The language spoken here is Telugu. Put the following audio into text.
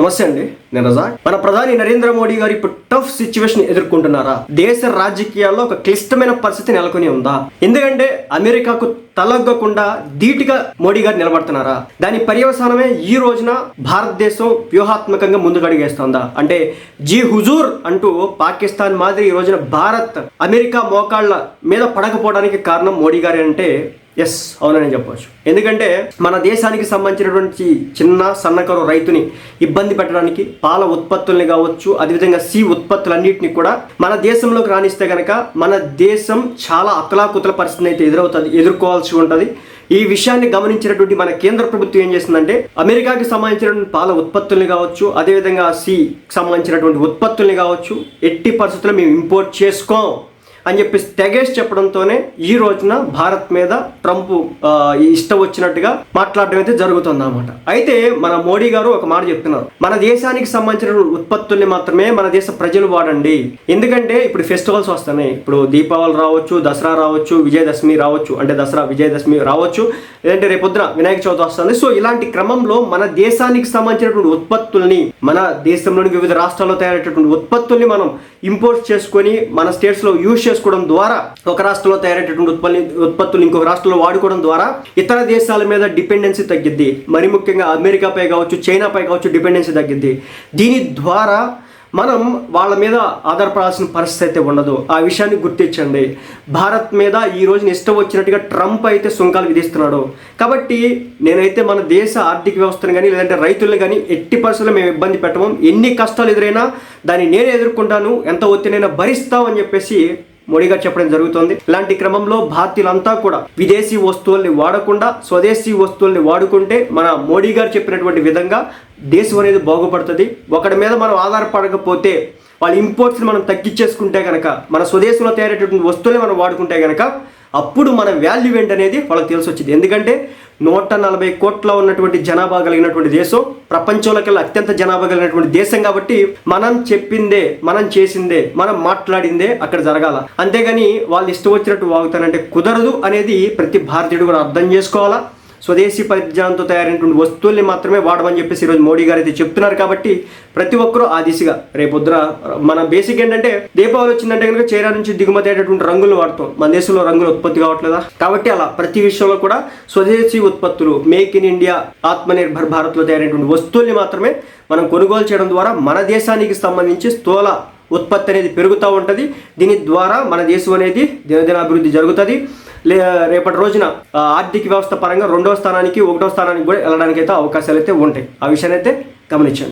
నమస్తే అండి నేను రజా. మన ప్రధాని నరేంద్ర మోడీ గారు ఇప్పుడు టఫ్ సిచ్యువేషన్ ఎదుర్కొంటున్నారా? దేశ రాజకీయాల్లో ఒక క్లిష్టమైన పరిస్థితి నెలకొని ఉందా? ఎందుకంటే అమెరికాకు తలగ్గకుండా ధీటుగా మోడీ గారు నిలబడుతున్నారా? దాని పర్యవసానమే ఈ రోజున భారతదేశం వ్యూహాత్మకంగా ముందుకడిగేస్తుందా అంటే జీ హుజూర్ అంటూ పాకిస్తాన్ మాదిరి ఈ రోజున భారత్ అమెరికా మోకాళ్ళ మీద పడకపోవడానికి కారణం మోడీ గారి అంటే ఎస్ అవునని చెప్పవచ్చు ఎందుకంటే మన దేశానికి సంబంధించినటువంటి చిన్న సన్నకారు రైతుని ఇబ్బంది పెట్టడానికి పాల ఉత్పత్తుల్ని కావచ్చు అదేవిధంగా సి ఉత్పత్తులన్నింటినీ కూడా మన దేశంలోకి రాణిస్తే కనుక మన దేశం చాలా అతలాకుతల పరిస్థితిని అయితే ఎదురవుతుంది ఎదుర్కోవాల్సి ఉంటుంది. ఈ విషయాన్ని గమనించినటువంటి మన కేంద్ర ప్రభుత్వం ఏం చేస్తుందంటే అమెరికాకి సంబంధించినటువంటి పాల ఉత్పత్తుల్ని కావచ్చు అదేవిధంగా సి సంబంధించినటువంటి ఉత్పత్తుల్ని కావచ్చు ఎట్టి పరిస్థితుల్లో మేము ఇంపోర్ట్ చేసుకోం. అని చెప్పేసి తెగేసి చెప్పడంతోనే ఈ రోజున భారత్ మీద ట్రంప్ ఇష్టం వచ్చినట్టుగా మాట్లాడడం అయితే జరుగుతుంది అనమాట అయితే మన మోడీ గారు ఒక మాట చెప్తున్నారు. మన దేశానికి సంబంధించిన ఉత్పత్తుల్ని మాత్రమే మన దేశ ప్రజలు వాడండి. ఎందుకంటే ఇప్పుడు ఫెస్టివల్స్ వస్తున్నాయి. ఇప్పుడు దీపావళి రావచ్చు దసరా రావచ్చు విజయదశమి రావచ్చు అంటే దసరా విజయదశమి రావచ్చు లేదంటే రేపొద్దున వినాయక చవితి వస్తుంది. సో ఇలాంటి క్రమంలో మన దేశానికి సంబంధించినటువంటి ఉత్పత్తుల్ని మన దేశంలోని వివిధ రాష్ట్రాల్లో తయారయ్యేటటువంటి ఉత్పత్తుల్ని మనం ఇంపోర్ట్ చేసుకొని మన స్టేట్స్లో యూజ్ చేసుకోవడం ద్వారా ఒక రాష్ట్రంలో తయారయ్యేటటువంటి ఉత్పత్తి ఉత్పత్తులు ఇంకొక రాష్ట్రంలో వాడుకోవడం ద్వారా ఇతర దేశాల మీద డిపెండెన్సీ తగ్గిద్ది. మరి ముఖ్యంగా అమెరికాపై కావచ్చు చైనాపై కావచ్చు డిపెండెన్సీ తగ్గిద్ది. దీని ద్వారా మనం వాళ్ళ మీద ఆధారపడాల్సిన పరిస్థితి అయితే ఉండదు. ఆ విషయాన్ని గుర్తించండి. భారత్ మీద ఈ రోజున ఇష్టం వచ్చినట్టుగా ట్రంప్ అయితే సుంకాలు విధిస్తున్నాడు. కాబట్టి నేనైతే మన దేశ ఆర్థిక వ్యవస్థను కానీ లేదంటే రైతులను కానీ ఎట్టి పరిస్థితుల్లో మేము ఇబ్బంది పెట్టము. ఎన్ని కష్టాలు ఎదురైనా దాన్ని నేను ఎదుర్కొంటాను. ఎంత ఒత్తిడైనా భరిస్తామని చెప్పేసి మోడీ గారు చెప్పడం జరుగుతుంది. ఇలాంటి క్రమంలో భారతీయులంతా కూడా విదేశీ వస్తువుల్ని వాడకుండా స్వదేశీ వస్తువుల్ని వాడుకుంటే మన మోడీ గారు చెప్పినటువంటి విధంగా దేశం అనేది బాగుపడుతుంది. ఒకటి మీద మనం ఆధారపడకపోతే వాళ్ళ ఇంపోర్ట్స్ని మనం తగ్గించేసుకుంటే కనుక మన స్వదేశంలో తయారైనటువంటి వస్తువులే మనం వాడుకుంటే కనుక అప్పుడు మన వాల్యూ అనేది వాళ్ళకి తెలిసి వచ్చింది ఎందుకంటే నూట నలభై కోట్ల ఉన్నటువంటి జనాభా కలిగినటువంటి దేశం ప్రపంచంలోకెల్లా అత్యంత జనాభా కలిగినటువంటి దేశం కాబట్టి మనం చెప్పిందే మనం చేసిందే మనం మాట్లాడిందే అక్కడ జరగాల. అంతేగాని వాళ్ళు ఇష్టం వచ్చినట్టు వాగుతానంటే కుదరదు అనేది ప్రతి భారతీయుడు కూడా అర్థం చేసుకోవాలా. స్వదేశీ పరిజ్ఞానంతో తయారైనటువంటి వస్తువుల్ని మాత్రమే వాడమని చెప్పేసి ఈరోజు మోడీ గారు అయితే చెప్తున్నారు కాబట్టి ప్రతి ఒక్కరూ ఆ దిశగా రేపొద్దున మన బేసిక్ ఏంటంటే దీపావళి వచ్చిందంటే కనుక చైనా నుంచి దిగుమతి అయ్యేటటువంటి రంగులు వాడతాం. మన దేశంలో రంగులు ఉత్పత్తి కావట్లేదా? కాబట్టి అలా ప్రతి విషయంలో కూడా స్వదేశీ ఉత్పత్తులు మేక్ ఇన్ ఇండియా ఆత్మనిర్భర్ భారత్లో తయారైనటువంటి వస్తువుల్ని మాత్రమే మనం కొనుగోలు చేయడం ద్వారా మన దేశానికి సంబంధించి స్థూల ఉత్పత్తి అనేది పెరుగుతూ ఉంటుంది. దీని ద్వారా మన దేశం అనేది దినదిన అభివృద్ధి జరుగుతుంది. లే రేపటి రోజున ఆర్థిక వ్యవస్థ పరంగా రెండవ స్థానానికి ఒకటో స్థానానికి కూడా వెళ్ళడానికి అయితే అవకాశాలు అయితే ఉంటాయి. ఆ విషయాన్ని అయితే గమనించండి.